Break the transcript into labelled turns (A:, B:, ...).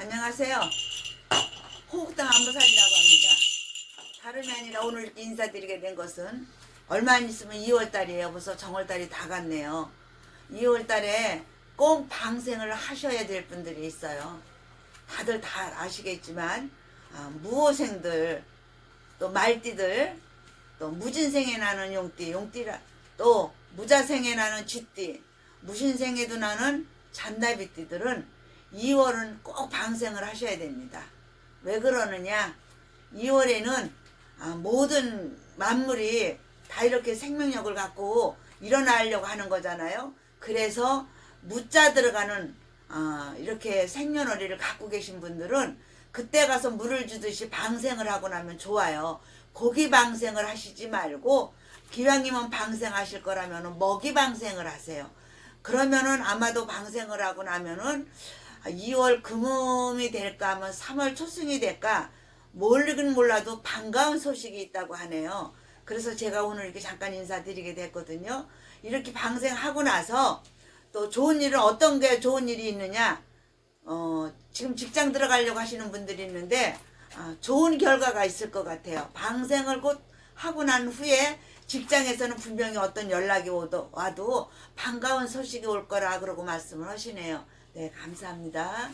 A: 안녕하세요. 호국당 안부살이라고 합니다. 다름이 아니라 오늘 인사드리게 된 것은 얼마 안 있으면 2월 달이에요. 벌써 정월 달이 다 갔네요. 2월 달에 꼭 방생을 하셔야 될 분들이 있어요. 다들 다 아시겠지만 아, 무호생들 또 말띠들 또 무진생에 나는 용띠 용띠라 또 무자생에 나는 쥐띠 무신생에도 나는 잔나비띠들은 2월은 꼭 방생을 하셔야 됩니다. 왜 그러느냐? 2월에는 아, 모든 만물이 다 이렇게 생명력을 갖고 일어나려고 하는 거잖아요. 그래서 무자 들어가는 아, 이렇게 생년월일을 갖고 계신 분들은 그때 가서 물을 주듯이 방생을 하고 나면 좋아요. 고기 방생을 하시지 말고 기왕이면 방생하실 거라면 먹이 방생을 하세요. 그러면은 아마도 방생을 하고 나면은 2월 금음이 될까 하면 3월 초승이 될까 모르긴 몰라도 반가운 소식이 있다고 하네요. 그래서 제가 오늘 이렇게 잠깐 인사드리게 됐거든요. 이렇게 방생하고 나서 또 좋은 일은 어떤 게 좋은 일이 있느냐? 어, 지금 직장 들어가려고 하시는 분들이 있는데 아, 좋은 결과가 있을 것 같아요. 방생을 곧 하고 난 후에 직장에서는 분명히 어떤 연락이 와도 반가운 소식이 올 거라 그러고 말씀을 하시네요. 네, 감사합니다.